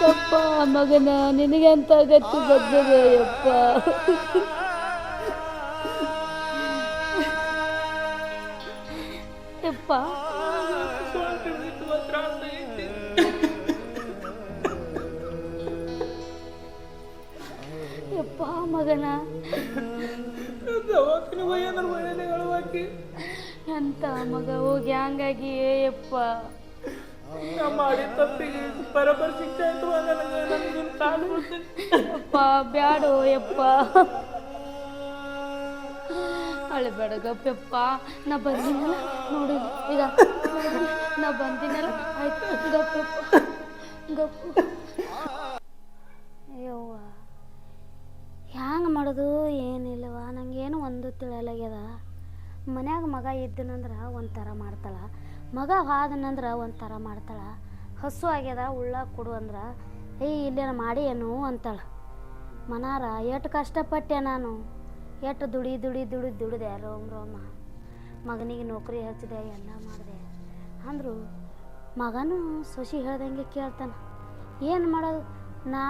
ಯಪ್ಪ ಮಗನ ನಿನಗೆ ಅಂತ ಗಟ್ಟಿ ಯಪ್ಪ ಯಪ್ಪ ಯಪ್ಪ ಮಗನ. ಎಂತ ಮಗ ಹೋಗಿ ಹಂಗಾಗಿ ಯಪ್ಪ. ನಾ ಮಾಡಿದ ತಪ್ಪಿಗೆ ಬರೋಬ್ಬರ ಶಿಕ್ಷೆ ಆಯ್ತು ನನಗೆ ಕಾಲು ಅಪ್ಪ ಬ್ಯಾಡೋ ಯಪ್ಪ. ಅಳಬೇಡ ಗಪ್ಪಪ್ಪ ನಾ ಬಂದಿನಲ್ಲ ನೋಡು ಈಗ. ನಾ ಬಂದಿನಲ್ಲ ಆಯ್ತು ಗಪ್ಪಪ್ಪ ಗಪ್ಪು ಯವ್ವ ಹ್ಯಾಂಗೆ ಮಾಡೋದು ಏನಿಲ್ಲವ ನಂಗೇನು ಒಂದು ತಿಳಿಯಲಾಗ್ಯದ ಮನ್ಯಾಗ ಮಗ ಇದ್ದನಂದ್ರೆ ಒಂಥರ ಮಾಡ್ತಾಳ, ಮಗ ಹಾದನಂದ್ರೆ ಒಂಥರ ಮಾಡ್ತಾಳ, ಹಸು ಆಗ್ಯದ ಉಳ್ಳ ಕೊಡು ಅಂದ್ರೆ, ಏಯ್, ಇಲ್ಲೇನು ಮಾಡಿ ಏನು ಅಂತಾಳ. ಮನಾರ, ಎಷ್ಟು ಕಷ್ಟಪಟ್ಟೆ ನಾನು, ಎಷ್ಟು ದುಡಿ ದುಡಿ ದುಡಿ, ದುಡಿದೆ ರೋಮ್, ರೋಮ, ಮಗನಿಗೆ ನೌಕರಿ ಹಚ್ಚಿದೆ ಎಲ್ಲ ಮಾಡಿದೆ. ಅಂದರು, ಮಗನೂ ಸೊಸಿ ಹೇಳ್ದಂಗೆ ಕೇಳ್ತಾನೆ, ಏನು ಮಾಡೋದು? ನಾ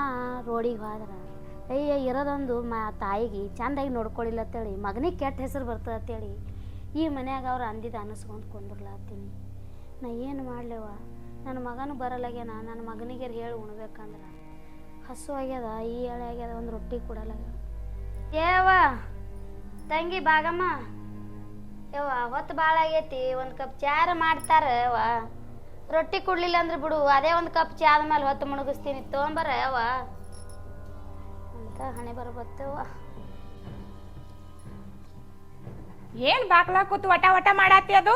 ರೋಡಿಗೆ ಹೋದ್ರೆ ಅಯ್ಯ ಇರೋದೊಂದು ಮಾ ತಾಯಿಗೆ ಚಂದಾಗಿ ನೋಡ್ಕೊಳ್ಳಿಲ್ಲ ಅಂತೇಳಿ, ಮಗನಿಗೆ ಕೆಟ್ಟ ಹೆಸರು ಬರ್ತದೆ ಅಂತೇಳಿ ಈ ಮನ್ಯಾಗ ಅವ್ರು ಅಂದಿದ ಅನಿಸ್ಕೊಂಡು ಕುಂದ್ರಲಾತೀನಿ ನಾ ಏನು ಮಾಡ್ಲೇವ? ನನ್ನ ಮಗನೂ ಬರಲಾಗ್ಯಾನ ನನ್ನ ಮಗನಿಗೆ ಹೇಳಿ ಉಣ್ಬೇಕಂದ್ರೆ. ಹಸು ಆಗ್ಯದ, ಈ ಎಳೆ ಆಗ್ಯದ, ಒಂದು ರೊಟ್ಟಿ ಕೊಡಲಾಗ ಏವ ತಂಗಿ ಬಾಗಮ್ಮ, ಯವ್ವ, ಹೊತ್ತು ಭಾಳ ಆಗೈತಿ, ಒಂದು ಕಪ್ ಚಾರ ಮಾಡ್ತಾರ ರೊಟ್ಟಿ ಕೊಡ್ಲಿಲ್ಲ ಅಂದ್ರೆ ಬಿಡು, ಅದೇ ಒಂದು ಕಪ್ ಚಾದ ಮೇಲೆ ಹೊತ್ತು ಮುಣಗಿಸ್ತೀನಿ ತೊಗೊಂಬರ ಯವ್ವ ಅಂತ ಹಣೆ ಬರಬತ್ತವ್ವ ಏನ್ ಬಾಕ್ಲ ಕೂತು ವಟ ವಟ ಮಾಡಾತಿ ಅದು?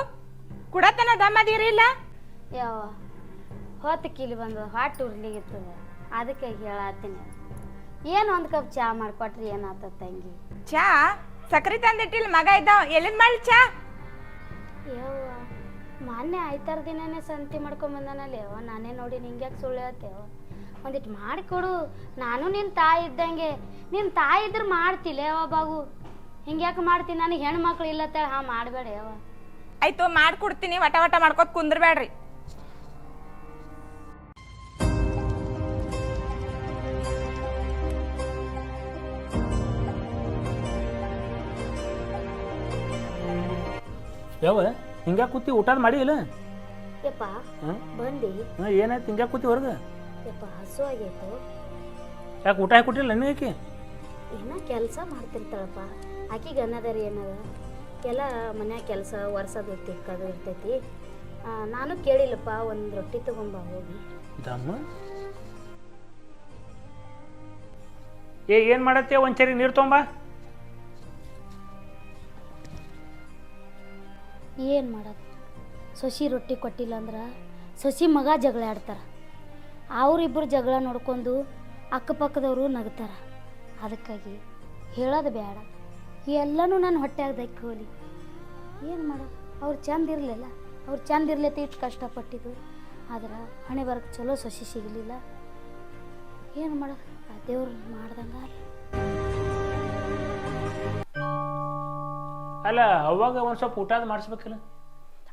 ಕುಡತನ ದಮ್ಮದಿರಿಲ್ಲ ಯಾವ ಹೊತ್ತು ಕಿಲಿ ಬಂದು ಹಾಟ್ ಉರ್ಲಿಗಿರ್ತದ ಅದಕ್ಕೆ ಹೇಳತ್ತೀನಿ ಏನು ಒಂದು ಕಪ್ ಚಾ ಮಾಡ್ಕೊಟ್ರಿ ಏನಾತ ತಂಗಿ? ಚಾ? ಸಕ್ರಿ ತಂದಿಟ್ಟಿಲ್ ಮಗ ಇದ್ದಾವ. ಎಲ್ಲಿಂದ ಮಾಡಿ ಚಾ? ಯವ್ವ ಮೊನ್ನೆ ಆಯ್ತಾರ ದಿನನೇ ಸಂತಿ ಮಾಡ್ಕೊಂಡ್ ಬಂದನಲ್ಲ ಯವ್ವ. ನಾನೇ ನೋಡಿ ನಿಂಗ್ಯಾಕೆ ಸುಳ್ಳು ಹೇಳ್ತೇವ ಒಂದಿಟ್ಟು ಮಾಡಿಕೊಡು. ನಾನು ನಿನ್ನ ತಾಯಿ ಇದ್ದಂಗೆ. ನಿನ್ನ ತಾಯಿ ಇದ್ರೆ ಮಾಡ್ತಿಲ್ಲ ಯಾವ ಬಾಬು. ಹಿಂಗ್ಯಾಕೆ ಮಾಡ್ತೀನಿ ನನಗೆ ಹೆಣ್ಮಕ್ಳು ಇಲ್ಲ ಅಂತೇಳಿ ಹಾಂ ಮಾಡಬೇಡ ಯಾವ ಆಯ್ತು ಮಾಡ್ಕೊಡ್ತೀನಿ. ವಟ ವಟ ಮಾಡ್ಕೊತ ಕುಂದ್ರಬೇಡ್ರಿ. ಯಾವ? ಹಿಂಗ ಕೂತಿ ಊಟ ಮಾಡಿ ಇಲ್ಲ? ಯಪ್ಪ ಬಂದಿ. ಏನಾಯ್ತು? ಹಿಂಗ ಕೂತಿ ಹೊರಗೆ? ಯಪ್ಪ ಹಸು ಆಗೈತು. ಯಾಕೆ ಊಟ ಹಾಕೊಟ್ಟಿಲ್ಲ ನಿನಗೆ ಏನೋ ಕೆಲಸ ಮಾಡ್ತಿರ್ತಾಳಪ್ಪ. ಆಕಿಗೆ ಅನ್ನೋದಾರಿ ಏನದ? ಎಲ್ಲ ಮನ್ಯಾಗ ಕೆಲಸ ವರ್ಷದ ತಿಕ್ಕದು ಇರ್ತೈತಿ. ಆ, ನಾನು ಕೇಳಿಲ್ಲಪ್ಪ ಒಂದು ರೊಟ್ಟಿ ತಗೊಂಬ ಹೋಗಿ. ದಮ್ಮ? ಏ ಏನು ಮಾಡತ್ತೆ ಒಂಚರಿ ನೀರು ತೊಂಬ ಏನು ಮಾಡೋದು ಸೊಸಿ ರೊಟ್ಟಿ ಕೊಟ್ಟಿಲ್ಲ ಅಂದ್ರೆ ಸೊಸಿ ಮಗ ಜಗಳ ಆಡ್ತಾರೆ ಅವರಿಬ್ಬರು ಜಗಳ ನೋಡ್ಕೊಂಡು ಅಕ್ಕಪಕ್ಕದವರು ನಗ್ತಾರೆ. ಅದಕ್ಕಾಗಿ ಹೇಳೋದು ಬೇಡ. ಎಲ್ಲನೂ ನನ್ನ ಹೊಟ್ಟೆಯಾಗ ದೈಕೋಲಿ ಹೋಲಿ. ಏನು ಮಾಡ? ಅವ್ರು ಚಂದ ಇರಲಿಲ್ಲ. ಅವ್ರು ಚಂದ ಇರ್ಲತ್ತೆ ಇಟ್ಟು ಕಷ್ಟಪಟ್ಟಿದ್ದು. ಆದ್ರೆ ಹಣೆ ಬರಕ್ಕೆ ಚಲೋ ಸಸಿ ಸಿಗಲಿಲ್ಲ. ಏನು ಮಾಡೋ? ಆ ದೇವ್ರು ಮಾಡ್ದಂಗೆ ಅಲ್ಲ ಅವಾಗ ಒಂದು ಸ್ವಲ್ಪ ಊಟ ಮಾಡಿಸ್ಬೇಕಲ್ಲ?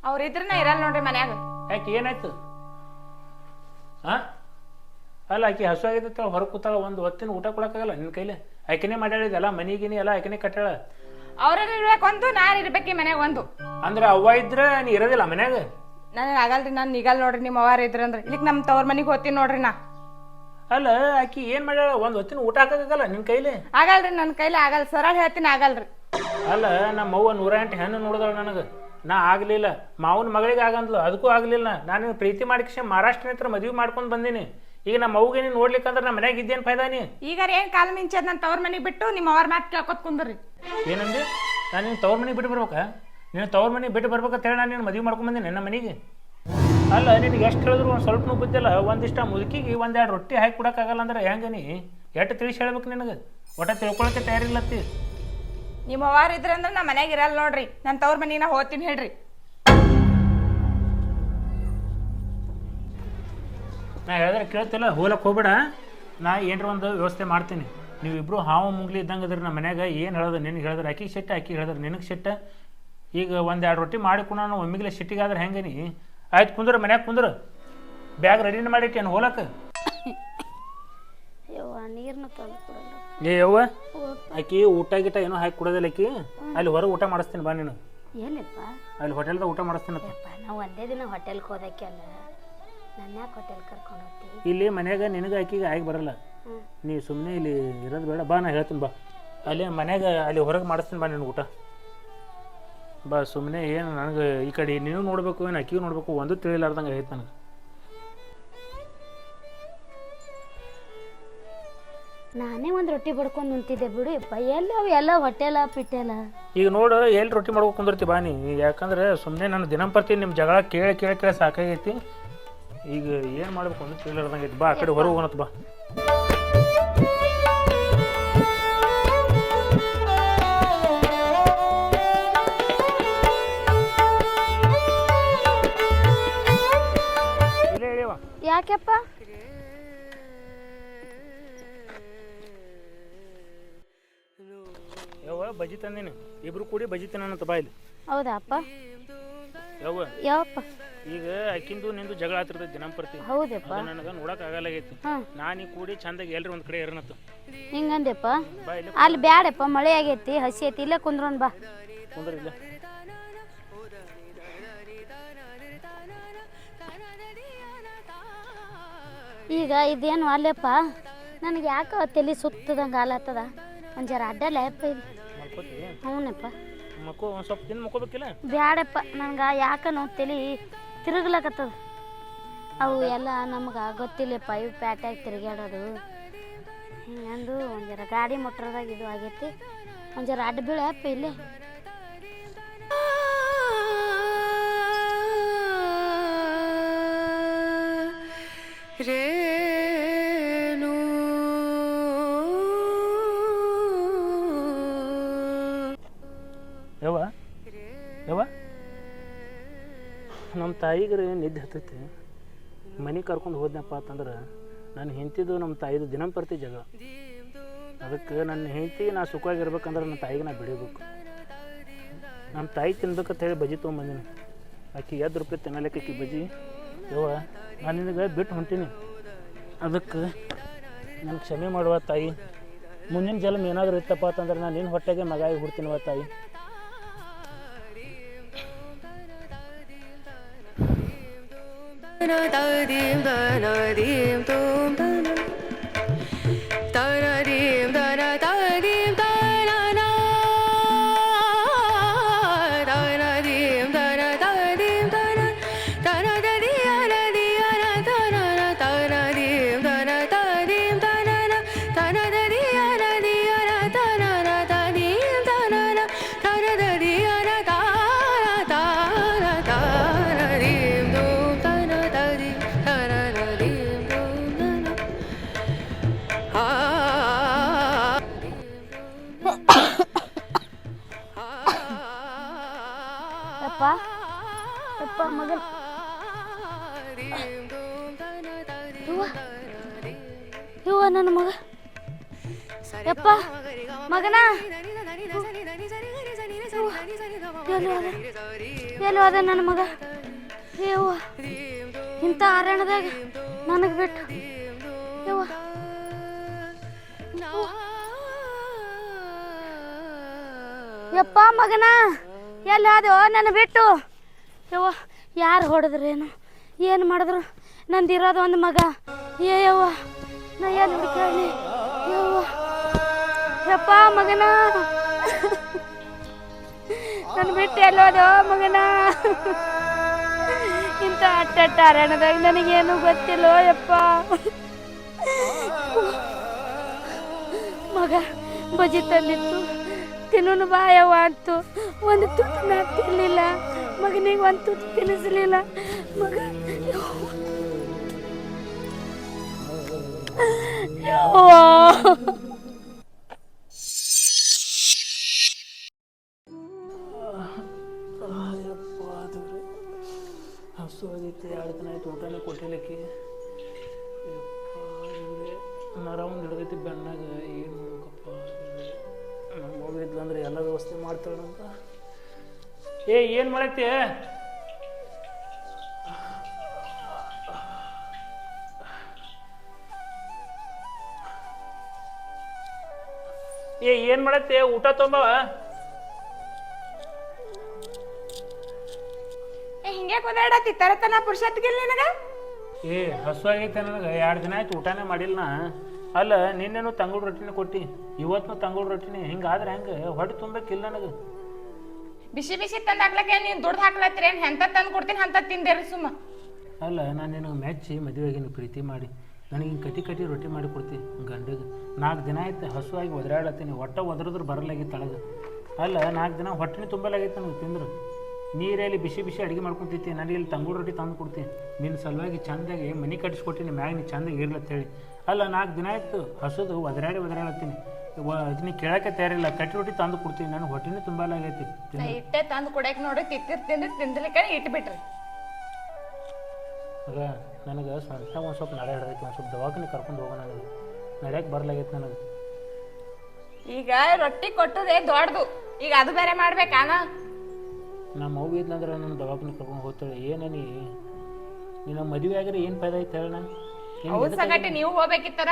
ಅವ್ರ ಇದ್ರನ ಇರಲ್ಲ ನೋಡ್ರಿ ಮನ್ಯಾಗ. ಯಾಕೆ ಏನಾಯ್ತು? ಆ? ಅಲ್ಲ ಆಕೆ ಹಸು ಆಗಿದ್ದ ಹೊರ ಕೂತಾಳ ಒಂದು ಹೊತ್ತಿನ ಊಟ ಕೊಡಕ್ಕಾಗಲ್ಲ ನಿನ್ನ ಕೈಲಿ? ಆಕೆನೇ ಮಾಡ್ಯಾಳಿದೆಲ್ಲ ಮನಿಗಿನಿ ಎಲ್ಲ ಆಕೆನೇ ಕಟ್ಟಾಳ ಅವ್ರ ಇರ್ಬೇಕು ಒಂದು ನಾನ್ ಇರ್ಬೇಕು ಮನ್ಯಾಗ ಒಂದು. ಅಂದ್ರೆ ಅವ್ವ ಇದ್ರೆ ನೀ ಇರೋದಿಲ್ಲ ಮನ್ಯಾಗ? ನನಗೆ ಆಗಲ್ರಿ ನಾನು ನಿಗಲ್ ನೋಡ್ರಿ ನಿಮ್ಮ ಅವ್ವಾರ ಇದ್ರಂದ್ರ ಇಲ್ಲಿಕ್ ನಮ್ಮ ತವ್ರ ಮನೆಗೆ ಹೋಗ್ತೀನಿ ನೋಡ್ರಿ ನಾ. ಅಲ್ಲ ಆಕಿ ಏನು ಮಾಡ್ಯಾಳ? ಒಂದು ಹೊತ್ತಿನ ಊಟ ಹಾಕಕ್ಕಾಗಲ್ಲ ನಿನ್ ಕೈಲಿ? ಆಗಲ್ರಿ ನನ್ನ ಕೈಲಿ ಆಗಲ್ಲ. ಸರಳ ಹೇಳ್ತೀನಿ ಆಗಲ್ರಿ. ಅಲ್ಲ ನಮ್ಮ ಅವ್ವ ನೂರ ಎಂಟು ಹೆಣ್ಣು ನೋಡಿದಳು ನನಗೆ. ನಾ ಆಗಲಿಲ್ಲ. ಮಾವನ ಮಗಳಿಗೆ ಆಗಂದ್ಲು ಅದಕ್ಕೂ ಆಗಲಿಲ್ಲ. ನಾನು ಪ್ರೀತಿ ಮಾಡಿಕ್ಷೆ ಮಹಾರಾಷ್ಟ್ರ ಹತ್ರ ಮದುವೆ ಮಾಡ್ಕೊಂಡು ಬಂದೀನಿ. ಈಗ ನಮ್ಮ ಅವ್ಗೆ ನೀನು ನೋಡ್ಲಿಕ್ಕಂದ್ರೆ ನಮ್ಮ ಮನ್ಯಾಗ ಇದ್ದೇನು ಫೈದಾ ನೀ? ಈಗ ಏನ್ ಕಾಲ್ ಮಿಂಚದ್ ನನ್ನ ತವ್ರ ಮನೆಗೆ ಬಿಟ್ಟು ನಿಮ್ಮ ಅವ್ರ ಮಾತು ಕೇಳ್ಕೊತ ಕುಂದ್ರಿ. ಏನಂದೆ? ನಾನು ನಿನ್ನ ತವ್ರ ಮನೆಗೆ ಬಿಟ್ಟು ಬರ್ಬೇಕಾ? ನೀನು ತವ್ರ ಮನೆಗೆ ಬಿಟ್ಟು ಬರ್ಬೇಕಂತ ಹೇಳಿ ನಾನು ನಿನ್ನ ಮದುವೆ ಮಾಡ್ಕೊಂಡು ಬಂದೀನಿ ನನ್ನ ಮನೆಗೆ. ಅಲ್ಲ ನಿನಗೆ ಎಷ್ಟು ಹೇಳಿದ್ರು ಒಂದು ಸ್ವಲ್ಪನೂ ಬುದ್ಧಿಲ್ಲ ಒಂದಿಷ್ಟ ಮುದುಕಿಗೆ ಒಂದೆರಡು ರೊಟ್ಟಿ ಹಾಕಿ ಕೊಡೋಕ್ಕಾಗಲ್ಲ ಅಂದ್ರೆ ಹೆಂಗೆ ನೀ? ಎಷ್ಟು ತಿಳಿಸಿ ಹೇಳ್ಬೇಕು ನಿನಗೆ? ಒಟ್ಟ ತಿಳ್ಕೊಳಕ್ಕೆ ತಯಾರಿಲ್ಲತ್ತಿ. ನಿಮ್ಮ ಅವ್ವಾರ ಅಂದ್ರೆ ನಮ್ಮ ಮನೆಗೆ ಇರಲ್ಲ ನೋಡ್ರಿ. ನನ್ನ ತವ್ರ ಮನೆಗೆ ನಾ ಹೋಗ್ತೀನಿ ಹೇಳ್ರಿ. ನಾ ಹೇಳಿದ್ರೆ ಕೇಳ್ತಿಲ್ಲ ಹೋಲಕ್ಕೆ ಹೋಗ್ಬೇಡ. ನಾ ಏನರ ಒಂದು ವ್ಯವಸ್ಥೆ ಮಾಡ್ತೀನಿ. ನೀವಿಬ್ಬರು ಹಾವು ಮುಂಗ್ಲಿ ಇದ್ದಂಗೆ ಅದ್ರಿ ನಮ್ಮ ಮನ್ಯಾಗ ಏನು ಹೇಳೋದು ನಿನಗೆ ಹೇಳಿದ್ರೆ ಆಕಿಗೆ ಶೆಟ್ಟ ಆಕಿ ಹೇಳಿದ್ರೆ ನಿನಗೆ ಶೆಟ್ಟ. ಈಗ ಒಂದು ಎರಡು ರೊಟ್ಟಿ ಮಾಡಿ ನಾನು ಒಮ್ಮಿಗ್ಲೆ ಸಿಟ್ಟಿಗಾದ್ರೆ ಹೆಂಗೆ ನೀ? ಆಯ್ತು ಕುಂದ್ರ ಮನ್ಯಾಗ ಕುಂದ್ರ. ಬ್ಯಾಗ್ ರೆಡಿನ ಮಾಡಿಟ್ಟೇನು ಹೋಲಕ್ಕೆ ನೀರನ್ನ ತಂದು ಕೊಡಲ್ಲ. ಏ ಯವ್ವ ಆಕಿ ಊಟ ಗಿಟ ಏನೋ ಹಾಕಿ ಕೊಡೋದಿಲ್ಲ ಆಕಿ ಅಲ್ಲಿ ಹೊರಗೆ ಊಟ ಮಾಡಿಸ್ತೀನಿ ಬಾ ನೀನು. ಎಲ್ಲಿಪ್ಪ ಅಲ್ಲಿ ಹೋಟೆಲ್ದಾಗ ಊಟ ಮಾಡಿಸ್ತೀನಿ ನಾವು ಒಂದೇ ದಿನ ಹೋಟೆಲ್ಗೆ ಹೋದಕ್ಕೆ ಅಲ್ಲ. ನನ್ನ ಹೋಟೆಲ್ ಕರ್ಕೊಂಡು ಹೋಗ್ತೀವಿ ಇಲ್ಲಿ ಮನ್ಯಾಗ ನಿನಗೆ ಆಕಿಗೆ ಆಗಿ ಬರಲ್ಲ. ನೀ ಸುಮ್ಮನೆ ಇಲ್ಲಿ ಇರೋದು ಬೇಡ. ಬಾ ನಾ ಹೇಳ್ತೀನಿ ಬಾ. ಅಲ್ಲಿ ಮನ್ಯಾಗ ಅಲ್ಲಿ ಹೊರಗೆ ಮಾಡಿಸ್ತೀನಿ ಬಾ ನಿನ್ನ ಊಟ. ಬಾ ಸುಮ್ಮನೆ ಏನು ನನಗೆ ಈ ಕಡೆ ನೀನು ನೋಡಬೇಕು ಏನು ಅಕ್ಕಿಗೂ ನೋಡಬೇಕು ಒಂದು ತಿಳಿಲಾರ್ದಂಗೆ ಆಗೈತೆ ನನಗೆ. ನಾನೇ ಒಂದು ರೊಟ್ಟಿ ಬಡ್ಕೊಂಡು ನಿಂತಿದ್ದೆ ಬಿಡು ಯಪ್ಪ ಎಲ್ಲಿ ಅವು ಎಲ್ಲ ಹೊಟ್ಟೆಲ್ಲ ಪಿಟ್ಟೆಲ್ಲ. ಈಗ ನೋಡು ಎಲ್ಲಿ ರೊಟ್ಟಿ ಮಾಡ್ಬೇಕು ಕುಂದಿರ್ತಿ ಬಾ ನೀ. ಯಾಕಂದ್ರೆ ಸುಮ್ಮನೆ ನಾನು ದಿನಂಪ್ರತಿ ನಿಮ್ಮ ಜಗಳ ಕೇಳಿ ಕೇಳಿ ಕೇಳಿ ಸಾಕಾಗೈತಿ. ಈಗ ಏನು ಮಾಡ್ಬೇಕು ಅಂತ ತಿಳಿಲಾರ್ದಂಗೆ ಐತಿ. ಬಾ ಆ ಕಡೆ ಹೊರಗೆ ಹೋಗೋಣತ್ ಬಾ. ಇಲ್ಲೇ. ಯಾಕೆಪ್ಪ ಯವ್ವ ಬಜ್ಜಿ ತಂದೀನಿ. ಇಬ್ರು ಕೂಡಿ ಬಜ್ಜಿ ತಿನ್ನೋಣಂತ ಬಾ ಇಲ್ಲಿ. ಹೌದಾ ಅಪ್ಪ? ಯವ್ವ. ಯಾವಪ್ಪ? ಈಗ ಅಕ್ಕಿಂದು ನಿಂದು ಜಗಳ ಆಗ್ತಿರ್ತೈತಿ ದಿನಂಪ್ರತಿ. ಹೌದಪ್ಪ. ಅದು ನನಗೆ ನೋಡಕ್ ಆಗಲ್ಲ ಹಾಂ. ನಾನು ಈ ಕೂಡಿ ಚಂದಾಗಿ ಎಲ್ರಿ ಒಂದ್ ಕಡೆ ಇರೋಣತ್ತು ಹಿಂಗಂದೆಪ್ಪ ಬಾ ಇಲ್ಲಿ ಅಲ್ಲಿ ಬ್ಯಾಡಪ್ಪ ಮಳೆ ಆಗೈತಿ ಹಸಿ ಐತಿ ಇಲ್ಲ ಕುಂದ್ರೋನ್ ಬಾ. ಕುಂದ್ರ ಇಲ್ಲ. ಈಗ ಇದೇನು ಅಲ್ಲಪ್ಪ? ನನಗೆ ಯಾಕೆ ತಲೆ ಸುತ್ತದಂಗ ಆಲತ್ತದ ಒಂದು ಜರ ಅಡ್ಡಲ್ಲ ಯಪ್ಪ ಇದು. ಮಲ್ಕೋತಿ? ಹ್ಞೂನಪ್ಪ. ಮಕ್ಕೋ ಒಂದ್ ಸ್ವಲ್ಪ ದಿನ ಮಕ್ಕೋಬೇಕಿಲ್ಲ ಬ್ಯಾಡಪ್ಪ ನನಗೆ ಯಾಕನೋ ತಲೆ ತಿರುಗ್ಲಕತ್ತದ. ಅವು ಎಲ್ಲ ನಮ್ಗೆ ಗೊತ್ತಿಲ್ಲಪ್ಪ, ಇವು ಪ್ಯಾಟ್ಯಾಗ ತಿರುಗಾಡೋದು ಹಿಂಗಂದು ಒಂದರ ಗಾಡಿ ಮೋಟ್ರದಾಗ ಇದು ಆಗೈತಿ. ಒಂದರ ಅಡ್ಡ ಬೀಳಪ್ಪ ಇಲ್ಲಿ. ರೇನು ನಮ್ಮ ತಾಯಿಗ್ರಿ ನಿದ್ದೆ ಹತ್ತೈತಿ. ಮನೆ ಕರ್ಕೊಂಡು ಹೋದ್ನಪ್ಪ ಅಂತಂದ್ರೆ ನನ್ನ ಹೆಂಡತಿದು ನಮ್ಮ ತಾಯಿದು ದಿನಂಪ್ರತಿ ಜಗ. ಅದಕ್ಕೆ ನನ್ನ ಹೆಂಡತಿ ನಾ ಸುಖವಾಗಿರ್ಬೇಕಂದ್ರೆ ನನ್ನ ತಾಯಿಗೆ ನಾ ಬಿಡಬೇಕು. ನಮ್ಮ ತಾಯಿ ತಿನ್ಬೇಕಂತ ಹೇಳಿ ಬಜ್ಜಿ ತೊಗೊಂಬಂದಿನಿ. ಆಕೆ ಎದ್ದು ರೂಪಾಯಿ ತಿನ್ನಲಿಕ್ಕೆ ಆಕಿ ಬಜ್ಜಿ. ಯವ್ವ ನಾನು ನಿನಗೆ ಬಿಟ್ಟು ಹೊಂಟೀನಿ. ಅದಕ್ಕೆ ನನಗೆ ಕ್ಷಮೆ ಮಾಡುವ ತಾಯಿ. ಮುಂದಿನ ಜನ್ಮ ಏನಾದರೂ ಇತ್ತಪ್ಪ ಅಂತಂದ್ರೆ ನಾನು ನಿನ್ನ ಹೊಟ್ಟೆಗೆ ಮಗಾಗಿ ಹುಡ್ತೀನವ ತಾಯಿ. Dim, na, dim, dim, dim. ನನ್ನ ಮಗ. ಯಪ್ಪ ಮಗನ? ಎಲ್ಲೋ ಅದ. ನನ್ನ ಮಗ. ಏವ್ವ ಇಂಥ ಅರಣ್ಯದಾಗ ನನಗೆ ಬಿಟ್ಟು. ಯವ್ವ. ಯಪ್ಪ ಮಗನ ಎಲ್ಲಿ ಹೋದೋ ನನ್ನ ಬಿಟ್ಟು. ಯವ್ವ ಯಾರು ಹೊಡೆದ್ರೇನು? ಏನು ಮಾಡಿದ್ರು? ನಂದಿರೋದು ಒಂದು ಮಗ. ಏ ಯವ್ವ. ನಾ ಏನು ಯಪ್ಪ ಮಗನ. ನನ್ನ ಬಿಟ್ಟು ಎಲ್ಲೋದು ಮಗನ. ಇಂಥ ಅಟ್ಟ ಅರಣ್ಯದಾಗ ನನಗೇನು ಗೊತ್ತಿಲ್ಲೋ ಯಪ್ಪ. ಮಗ, ಬಜಿ ತಂದಿತ್ತು. ತಿನ್ನೋನು ಬಾಯವ ಅಂತು. ಒಂದು ತುತ್ತು ನಾ ತಿನ್ನಲಿಲ್ಲ ಮಗನಿಗೆ ಒಂದು ತುತ್ತು ತಿನ್ನಿಸಲಿಲ್ಲ. ಮಗ. ಹಸು ಆಗೈತಿ ಎರಡು ದಿನ ಆಯ್ತು ಊಟನೇ ಕೊಟ್ಟಿಲ್ಲಕ್ಕಿ ನರ ಒಂದು ಹಿಡ್ದೈತಿ ಬೆನ್ನಾಗ ಏನು ಮಾಡ್ಬೇಕಪ್ಪ ನಮ್ಮ ಇದ್ಲಂದ್ರೆ ಎಲ್ಲ ವ್ಯವಸ್ಥೆ ಮಾಡ್ತಾಳಂತ ಏ, ಏನು ಮಾಡೈತಿ? ಏ ಏನ್ ಮಾಡತ್ತೆ? ಊಟ ತುಂಬ ಹಿಂಗೆ ಕುದಾಡತಿ ತರತನ ಪುರುಷತ್ಗಿಲ್ ನಿನಗ? ಏ ಹಸು ಆಗೈತೆ ನನಗೆ. ಎರಡು ದಿನ ಆಯ್ತು ಊಟನೇ ಮಾಡಿಲ್ಲ ನಾ ಅಲ್ಲ ನಿನ್ನೇನು ತಂಗುಳು ರೊಟ್ಟಿನ ಕೊಟ್ಟಿ. ಇವತ್ತು ರೊಟ್ಟಿನಿ. ಹಿಂಗೆ ಹಿಂಗಾದ್ರೆ ಹೆಂಗೆ? ಹೊಟ್ಟೆ ತುಂಬಬೇಕಿಲ್ಲ ನನಗೆ. ಬಿಸಿ ಬಿಸಿ ತಂದ್ ಹಾಕ್ಲಕ್ಕೆ ನೀನ್ ದುಡ್ಡು ಹಾಕ್ಲತ್ತಿರೇನು? ಎಂತ ತಂದ್ ಕೊಡ್ತೀನಿ ಅಂತ ತಿಂದೇರಿ ಸುಮ್ಮ. ಅಲ್ಲ ನಾನು ನಿನಗೆ ಮೆಚ್ಚಿ ಮದುವೆಗೆ ಪ್ರೀತಿ ಮಾಡಿ. ನನಗೆ ಕಟಿ ಕಟಿ ರೊಟ್ಟಿ ಮಾಡಿ ಕೊಡ್ತಿ ಗಂಡಗೆ. ನಾಲ್ಕು ದಿನ ಆಯ್ತು ಹಸುವಾಗಿ ಒದರಾಡತ್ತೀನಿ. ಒಟ್ಟ ಒದರಿದ್ರೆ ಬರಲಾಗಿತ್ತು ತಳಗೆ. ಅಲ್ಲ ನಾಲ್ಕು ದಿನ ಹೊಟ್ಟೆನೇ ತುಂಬಲಾಗೈತೆ ನನಗೆ ತಿಂದರು. ನೀರಲ್ಲಿ ಬಿಸಿ ಬಿಸಿ ಅಡುಗೆ ಮಾಡ್ಕೊಂತಿತ್ತಿ ನನಗೆ ಇಲ್ಲಿ ತಂಗೂರು ರೊಟ್ಟಿ ತಂದು ಕೊಡ್ತೀನಿ. ನಿನ್ನ ಸಲುವಾಗಿ ಚಂದಾಗಿ ಮನೆ ಕಟ್ಟಿಸ್ಕೊಟ್ಟಿನಿ ಮ್ಯಾಗ ನೀ ಚಂದಾಗಿ ಇರ್ಲತ್ತ ಹೇಳಿ. ಅಲ್ಲ ನಾಲ್ಕು ದಿನ ಆಯ್ತು ಹಸುದು ಒದರಾಡಿ ಒದರಾಡತ್ತೀನಿ. ನೀ ಕೇಳಕ್ಕೆ ತಯಾರಿಲ್ಲ. ಕಟ್ಟಿ ರೊಟ್ಟಿ ತಂದು ಕೊಡ್ತೀನಿ. ನನಗೆ ಹೊಟ್ಟೆನೇ ತುಂಬಲಾಗೈತಿ. ಇಟ್ಟೆ ತಂದು ಕೊಡಕ್ಕೆ ನೋಡಿ ತಿಂದ್ರೆ ತಿಂದಲಿಕ್ಕೆ ಇಟ್ಟು ಇಟ್ಬಿಟ್ರಿ. ಆಗ ನನಗೆ ಸಂಸ್ಥೆ ಒಂದು ಸ್ವಲ್ಪ ನಡೆ ಹಿಡಿದೈತಿ ಒಂದು ಸ್ವಲ್ಪ ದವಾಖಾನೆ ಕರ್ಕೊಂಡು ಹೋಗೋಣ ನನಗೆ. ನಡೆಯಕ್ಕೆ ಬರ್ಲಾಗೈತೆ ನನಗೆ. ಈಗ ರೊಟ್ಟಿ ಕೊಟ್ಟದೆ ದೊಡ್ಡದು. ಈಗ ಅದು ಬೇರೆ ಮಾಡ್ಬೇಕಾನ ನಮ್ಮ ಮಗು ಇದ್ನಂದ್ರೆ ನನ್ನ ದವಾಖಾನೆ ಕರ್ಕೊಂಡು ಹೋಗ್ತಾಳೆ. ಏನ ನೀ? ನಿನ್ನ ಮದುವೆ ಆಗ್ರೆ ಏನು ಫಾಯ್ದ ಐತೆ ಹೇಳ ಅವ್ರ ಸಂಗಟಿ ನೀವು ಹೋಗ್ಬೇಕಿತ್ತರ?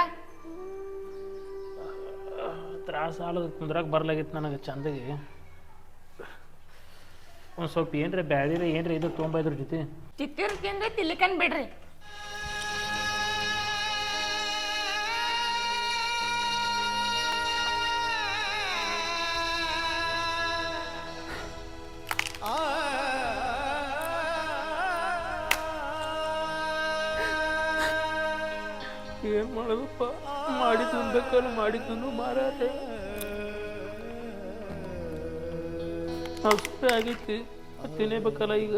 ತ್ರಾಸ ಆಲದ ಕುಂದ್ರಾಗ ಬರ್ಲಾಗಿತ್ತು ನನಗೆ ಚಂದಗೆ. ಒಂದು ಸ್ವಲ್ಪ ಏನ್ರಿ ಬ್ಯಾಳಿರ ಏನ್ರಿ ಇದು ತೊಗೊಂಬ ಇದ್ರ ಜೊತೆ. ತಿತ್ತಿರ್ ತಿಂದು ತಿಲ್ಲಿಕನ್ ಬಿಡ್ರಿ. ಏನು ಮಾಡೋದಪ್ಪ? ಮಾಡಿ ತಿನ್ಬೇಕಲ್ಲ ಮಾಡಿ ತಿನ್ನು ಮಾರಾಟ. ಹಸುವೆ ಆಗೈತಿ ಈಗ?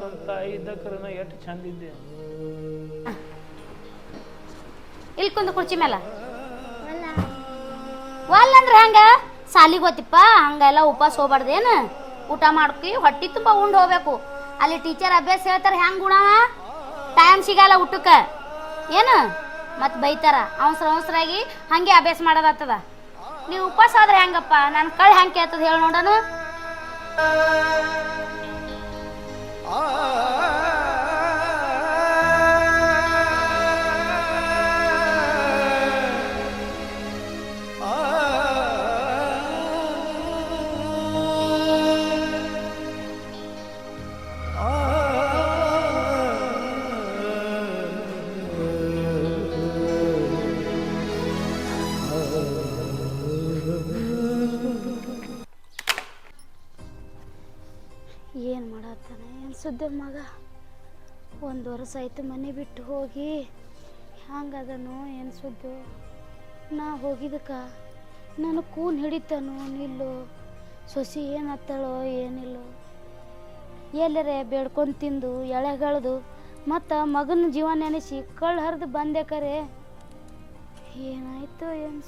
ನಮ್ಮ ತಾಯಿ ಇದ್ದಕ್ಕರನ ಎಷ್ಟು ಚಂದ ಇದ್ದೆ. ಇಲ್ಲಿ ಕುಂದು ಕುರ್ಚಿ ಮೇಲೆ ವಲ್ಲ ಅಂದ್ರೆ ಹಂಗ? ಸಾಲಿಗೆ ಹೋತಿಪ್ಪ, ಹಂಗೆಲ್ಲ ಉಪವಾಸ ಹೋಗ್ಬಾರ್ದೇನು? ಊಟ ಮಾಡ್ಕಿ ಹೊಟ್ಟಿ ತುಂಬ ಉಂಡು ಹೋಗ್ಬೇಕು. ಅಲ್ಲಿ ಟೀಚರ್ ಅಭ್ಯಾಸ ಹೇಳ್ತಾರೆ, ಹೆಂಗ್ ಗುಣವ? ಟೈಮ್ ಸಿಗಲ್ಲ ಊಟಕ್ಕೆ? ಏನು? ಮತ್ತೆ ಬೈತಾರ. ಅವಸರ ಅವಸರಾಗಿ ಹಂಗೆ ಅಭ್ಯಾಸ ಮಾಡೋದಾಗ್ತದ. ನೀವು ಉಪವಾಸ ಆದ್ರೆ ಹೆಂಗಪ್ಪ? ನನ್ನ ಕಳ್ ಹೆಂಗೆ ಕೇಳ್ತದ ಹೇಳಿ ನೋಡೋಣ. ಸುದ್ದಿ ಮಗ. ಒಂದು ವರ್ಷ ಆಯ್ತು ಮನೆ ಬಿಟ್ಟು ಹೋಗಿ. ಹ್ಯಾಂಗದನು, ಏನು ಸುದ್ದು? ನಾ ಹೋಗಿದ್ದಕ್ಕೆ. ನಾನು ಕೂನ್ ಹಿಡಿತಾನೋ, ನಿಲ್ಲು. ಸೊಸಿ ಏನು ಹತ್ತಾಳೋ, ಏನಿಲ್ಲೋ. ಎಲ್ಲರೇ ಬೇಡ್ಕೊಂಡು ತಿಂದು, ಎಳೆಗಳ್ದು, ಮತ್ತು ಮಗನ ಜೀವ ನೆನೆಸಿ ಕಳ್ಳು ಹರಿದು ಬಂದೆ ಕರೆ. ಏನಾಯ್ತು ಏನು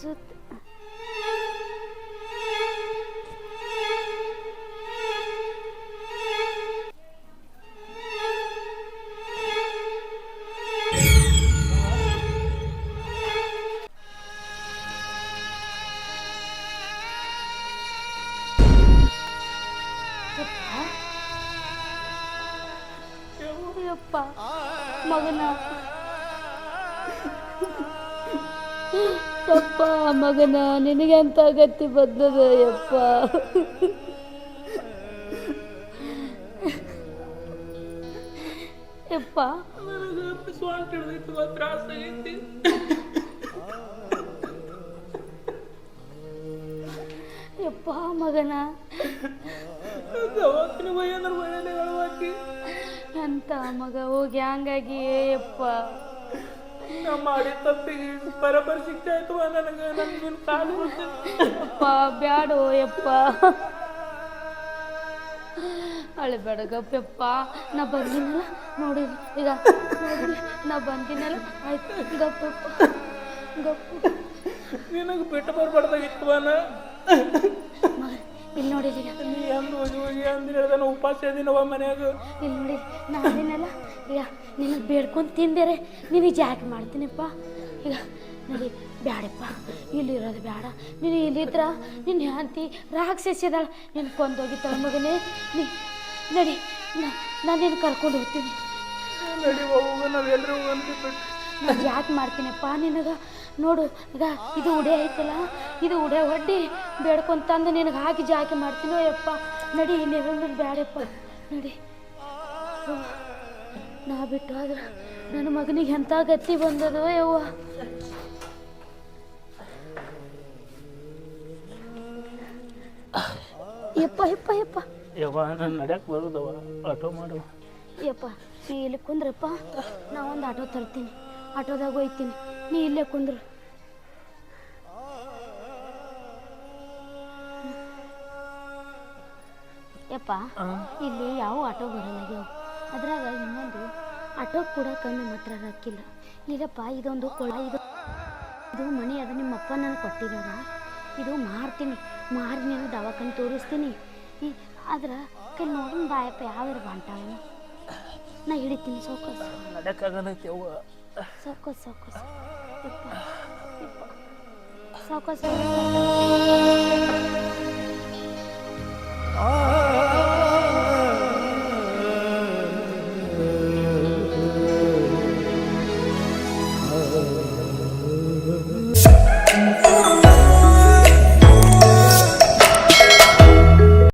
ಯಪ್ಪ ಮಗನ ನಿನಗೆಂತ ಗತಿ ಬದ್ದದ ಯಪ್ಪ. ಯಪ್ಪ. ಯಪ್ಪ ಮಗನ. ಅಂತ ಮಗ ಹೋಗಿ ಹಂಗಾಗಿ ಯಪ್ಪ. ನಾ ಮಾಡಿ ತಪ್ಪಿಗೆ ಬರೋಬ್ಬರಿ ಶಿಕ್ಷೆ ಆಯ್ತು ನನಗೆ? ನನ್ಗೆ ಕಾಲು ಅಪ್ಪ ಬ್ಯಾಡೋ ಯಪ್ಪ. ಅಳಬೇಡ ಗಪ್ಪಪ್ಪ ನಾ ಬಂದಿನಲ್ಲ ನೋಡಿ ಈಗ ನೋಡ್ರಿ ನಾ ಬಂದಿನಲ್ಲ ಆಯ್ತು ಗಪ್ಪಪ್ಪ ಗಪ್ಪ. ನಿನಗೆ ಬಿಟ್ಟು ಬರ್ಬಾರ್ದಾಗಿತ್ತು ಮಗ ಇಲ್ಲಿ ನೋಡಿ ನೀ ಹೋಗಿ ಹೋಗಿ ಅಂದ್ರೆ ನಾನು ಉಪವಾಸ ಇದೀನವ ಮನ್ಯಾಗ? ಇಲ್ಲಿ ನೋಡಿ ನಾ ಅದಿನಲ್ಲ ಈಗ ನಿನಗೆ ಬೇಡ್ಕೊಂಡು ತಿಂದೇರೆ ನಿನಗೆ ಜಾಕೆ ಮಾಡ್ತೀನಿಪ್ಪ. ಈಗ ನಡಿ ಬ್ಯಾಡಪ್ಪ ಇಲ್ಲಿರೋದು ಬೇಡ ನೀನು ಇಲ್ಲಿದ್ರ ನಿನ್ನ ಹೆಂಡತಿ ರಾಕ್ಷಸಿದಾಳ ನಿನ್ನ ಕೊಂದೋಗಿದ್ದಾಳ ಮಗನೇ. ನೀ ನಡಿ ನಾನು ನಿನ್ನ ಕರ್ಕೊಂಡು ಹೋಗ್ತೀನಿ? ನಡಿ ಹೋಗ ನಾವು ಎಲ್ಲರೂ ಒಂದು ನಾನು ಯಾಕೆ ಮಾಡ್ತೀನಪ್ಪ ನಿನಗೆ? ನೋಡು ಈಗ ಇದು ಉಡೆ ಐತಲ್ಲ ಇದು ಉಡೆ ಒಡ್ಡಿ ಬೇಡ್ಕೊಂತಂದು ನಿನಗೆ ಹಾಕಿ ಜಾಕಿ ಮಾಡ್ತೀನೋ. ಯಪ್ಪ ನಡಿ ನೀವೆಲ್ಲ ಬ್ಯಾಡಪ್ಪ. ನಡಿ. ನಾ ಬಿಟ್ಟು ಆದ್ರೆ ನನ್ನ ಮಗನಿಗೆ ಎಂಥ ಗತಿ ಬಂದದೋ ಯವ್ವ. ಯಪ್ಪ ಯಪ್ಪ ಯಪ್ಪ. ಯವ್ವ ನಾನು ನಡ್ಯಕ್ಕೆ ಬರೋದವ ಆಟೋ ಮಾಡುವ ಯಪ್ಪ ನೀ ಇಲ್ಲಿ ಕುಂದ್ರಪ್ಪ. ನಾ ಒಂದು ಆಟೋ ತರ್ತೀನಿ. ಆಟೋದಾಗ ಹೋಯ್ತೀನಿ. ನೀ ಇಲ್ಲೇ ಕುಂದ್ರು. ಯಪ್ಪ ಇಲ್ಲಿ ಯಾವ ಆಟೋ ಬರಲ್ಲಾಗ್ಯವು ಅದ್ರಾಗ ಇನ್ನೊಂದು ಆಟೋ ಕೂಡ ಕಣ್ಣು ಮಾತ್ರ ಹಾಕಿಲ್ಲ. ಈಗಪ್ಪ ಇದೊಂದು ಕೊಳ ಇದು ಇದು ಮನೆ ಅದು ನಿಮ್ಮ ಅಪ್ಪ ನನಗೆ ಇದು ಮಾರ್ತೀನಿ ಮಾರಿ ನೀನು ದವಾಖಾನೆ ತೋರಿಸ್ತೀನಿ. ಈ ಆದ್ರೆ ಕೈ ನೋಡಿ ಬಾಯಪ್ಪ ಯಾವ್ಯಾರು ಬಂಟ ನಾ ಹಿಡಿತೀನಿ ಸೌಕಸ್. ನಡ್ಯಕ್ಕಾಗನೈತಿ ಅವ್ವ. ಸೌಕಸ್ ಸೌಕಸ್. Oh.